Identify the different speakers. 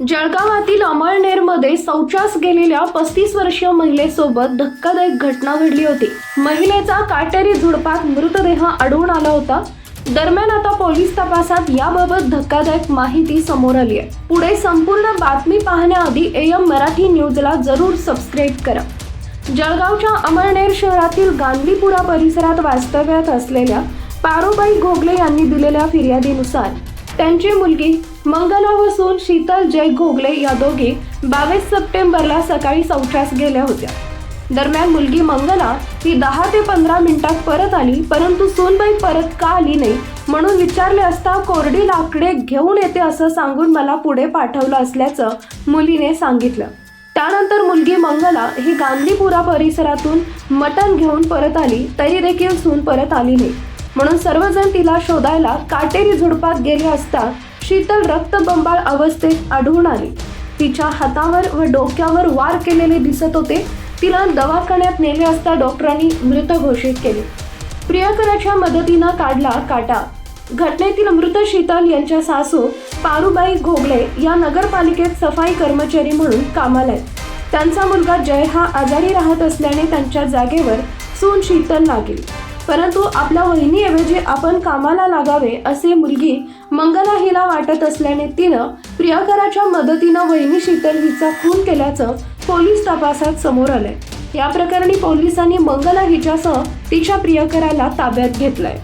Speaker 1: जळगावातील अमळनेरमध्ये शौचास गेलेल्या पस्तीस वर्षीय महिलेसोबत धक्कादायक घटना घडली होती. महिलेचा काटेरी झुडपात मृतदेह आढळून आला होता. दरम्यान आता पोलीस तपासात याबाबत धक्कादायक माहिती समोर आली आहे पुढे संपूर्ण बातमी पाहण्याआधी एम मराठी न्यूजला जरूर सबस्क्राईब करा. जळगावच्या अमळनेर शहरातील गांधीपुरा परिसरात वास्तव्यात असलेल्या पारोबाई गोगले यांनी दिलेल्या फिर्यादीनुसार त्यांची मुलगी मंगला व सून शीतल जय घोगले या दोघी बावीस सप्टेंबरला सकाळी चौथ्यास गेल्या होत्या. दरम्यान मुलगी मंगला ही दहा ते पंधरा मिनिटात परत आली परंतु सूनबाई परत का आली नाही म्हणून विचारले असता कोरडी लाकडे घेऊन येते असं सांगून मला पुढे पाठवलं असल्याचं मुलीने सांगितलं. त्यानंतर मुलगी मंगला ही गांधीपुरा परिसरातून मटण घेऊन परत आली तरी देखील सून परत आली नाही. म्हणून सर्वजण तिला शोधायला काटेरी झुडपात गेले असता शीतल रक्तबंबाळ अवस्थेत आढळून आली. तिच्या हातावर व डोक्यावर वार केलेले दिसत होते. तिला दवाखान्यात नेले असता डॉक्टरांनी मृत घोषित केले. प्रियकराच्या मदतीनं काढला काटा. घटनेतील मृत शीतल यांच्या सासू पारुबाई घोगले या नगरपालिकेत सफाई कर्मचारी म्हणून कामाला आहेत. त्यांचा मुलगा जय हा आजारी राहत असल्याने त्यांच्या जागेवर सून शीतल लागेल. परंतु आपल्या वहिनीऐवजी आपण कामाला लागावे असे मुलगी मंगला हिला वाटत असल्याने तिनं प्रियकराच्या मदतीनं वहिनी शीतल हिचा खून केल्याचं पोलीस तपासात समोर आलंय. या प्रकरणी पोलिसांनी मंगला हिच्यासह तिच्या प्रियकराला ताब्यात घेतलंय.